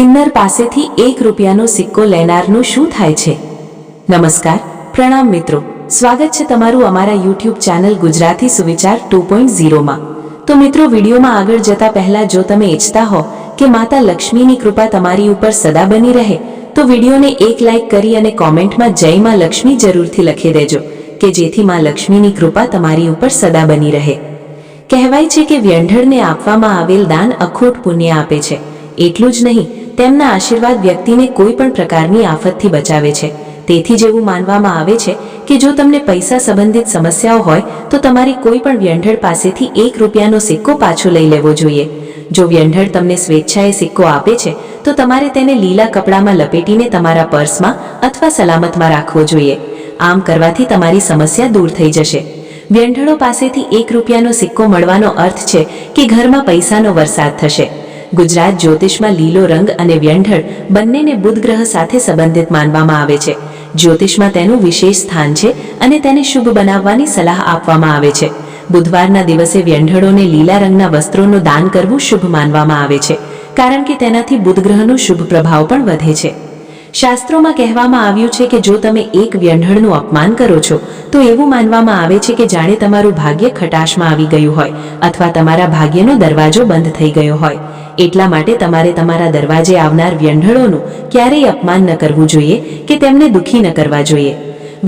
કિન્નર પાસેથી એક રૂપિયાનો સિક્કો લેનારનું શું થાય છે? નમસ્કાર, પ્રણામ મિત્રો. સ્વાગત છે તમારું અમારા યુટ્યુબ ચેનલ ગુજરાતી સુવિચાર ટુ પોઈન્ટ ઝીરોમાં તો મિત્રો, વિડીયોમાં આગળ જતા પહેલા જો તમે ઈચ્છતા હો કે માતા લક્ષ્મીની કૃપા તમારી ઉપર સદા બની રહે, તો વિડીયોને એક લાઈક કરી અને કોમેન્ટમાં જય માં લક્ષ્મી જરૂરથી લખી દેજો, કે જેથી માં લક્ષ્મીની કૃપા તમારી ઉપર સદા બની રહે. કહેવાય છે કે વ્યંઢળને આપવામાં આવેલ દાન અખૂટ પુણ્ય આપે છે. એટલું જ નહીં તેમના આશીર્વાદ વ્યક્તિને કોઈ પણ પ્રકારની આફતથી બચાવે છે. તેથી જ એવું માનવામાં આવે છે કે જો તમને પૈસા સંબંધિત સમસ્યાઓ હોય, તો તમારી કોઈ પણ વ્યંઢળ પાસેથી એક રૂપિયાનો સિક્કો પાછો લઈ લેવો જોઈએ. જો વ્યંઢળ તમને સ્વેચ્છાએ સિક્કો આપે છે, તો તમારે તેને લીલા કપડામાં લપેટીને તમારા પર્સમાં અથવા સલામતમાં રાખવો જોઈએ. આમ કરવાથી તમારી સમસ્યા દૂર થઈ જશે. વ્યંઢળો પાસેથી એક રૂપિયાનો સિક્કો મળવાનો અર્થ છે કે ઘરમાં પૈસાનો વરસાદ થશે. ગુજરાત જ્યોતિષમાં લીલો રંગ અને વ્યંઢળ બંનેને બુધ ગ્રહ સાથે સંબંધિત માનવામાં આવે છે. જ્યોતિષમાં તેનું વિશેષ સ્થાન છે અને તેને શુભ બનાવવાની સલાહ આપવામાં આવે છે. બુધવારના દિવસે વ્યંઢળોને લીલા રંગના વસ્ત્રોનું દાન કરવું શુભ માનવામાં આવે છે, કારણ કે તેનાથી બુધ ગ્રહનો શુભ પ્રભાવ પણ વધે છે. શાસ્ત્રોમાં કહેવામાં આવ્યું છે કે જો તમે એક વ્યંઢળનું અપમાન કરો છો, તો એવું માનવામાં આવે છે કે જાણે તમારું ભાગ્ય ખટાશમાં આવી ગયું હોય અથવા તમારા ભાગ્યનો દરવાજો બંધ થઈ ગયો હોય. એટલા માટે તમારે તમારા દરવાજે આવનાર વ્યંઢળોનું ક્યારેય અપમાન ન કરવું જોઈએ કે તેમને દુઃખી ન કરવા જોઈએ.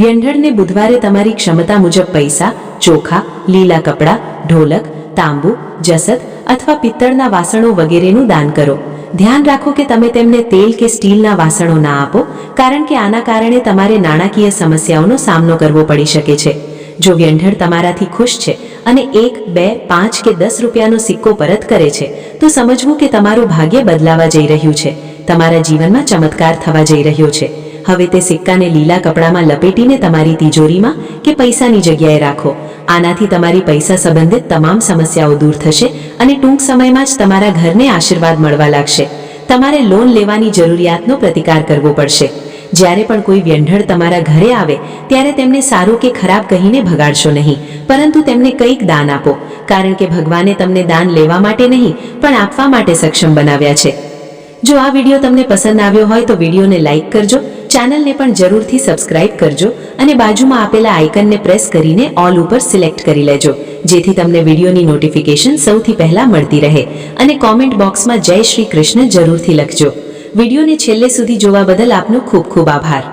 વ્યંઢળને બુધવારે તમારી ક્ષમતા મુજબ પૈસા, ચોખા, લીલા કપડાં, ઢોલક, તાંબુ જસત અથવા પિત્તળના વાસણો વગેરેનું દાન કરો. ધ્યાન રાખો કે તમે તેમને તેલ કે સ્ટીલના વાસણો ના આપો, કારણ કે આના કારણે તમારે નાણાકીય સમસ્યાઓનો સામનો કરવો પડી શકે છે. જો વ્યંઢળ તમારાથી ખુશ છે અને એક, બે, પાંચ કે દસ રૂપિયાનો સિક્કો પરત કરે છે, તો સમજવું કે તમારું ભાગ્ય બદલાવા જઈ રહ્યું છે. તમારા જીવનમાં ચમત્કાર થવા જઈ રહ્યો છે. હવે તે સિક્કાને લીલા કપડામાં લપેટીને તમારી તિજોરીમાં કે પૈસાની જગ્યાએ રાખો. આનાથી તમારી પૈસા સંબંધિત તમામ સમસ્યાઓ દૂર થશે અને ટૂંક સમયમાં જ તમારા ઘરને આશીર્વાદ મળવા લાગશે. તમારે લોન લેવાની જરૂરિયાતનો પ્રતિકાર કરવો પડશે. જ્યારે પણ કોઈ વ્યંઢળ તમારા ઘરે આવે, ત્યારે તેમને સારું કે ખરાબ કહીને ભગાડશો નહીં, પરંતુ તેમને કંઈક દાન આપો. કારણ કે ભગવાને તમને દાન લેવા માટે નહીં, પણ આપવા માટે સક્ષમ બનાવ્યા છે. જો આ વીડિયો તમને પસંદ આવ્યો હોય તો વિડીયોને લાઇક કરજો ચેનલને પણ જરૂરથી સબસ્ક્રાઇબ કરજો અને બાજુમાં આપેલા આઇકનને પ્રેસ કરીને ઓલ ઉપર સિલેક્ટ કરી લેજો. જેથી તમને વિડીયોની નોટિફિકેશન સૌથી પહેલા મળતી રહે અને કોમેન્ટ બોક્સમાં જય શ્રી કૃષ્ણ જરૂરથી લખજો. વિડીયોને છેલ્લે સુધી જોવા બદલ આપનો ખૂબ ખૂબ આભાર.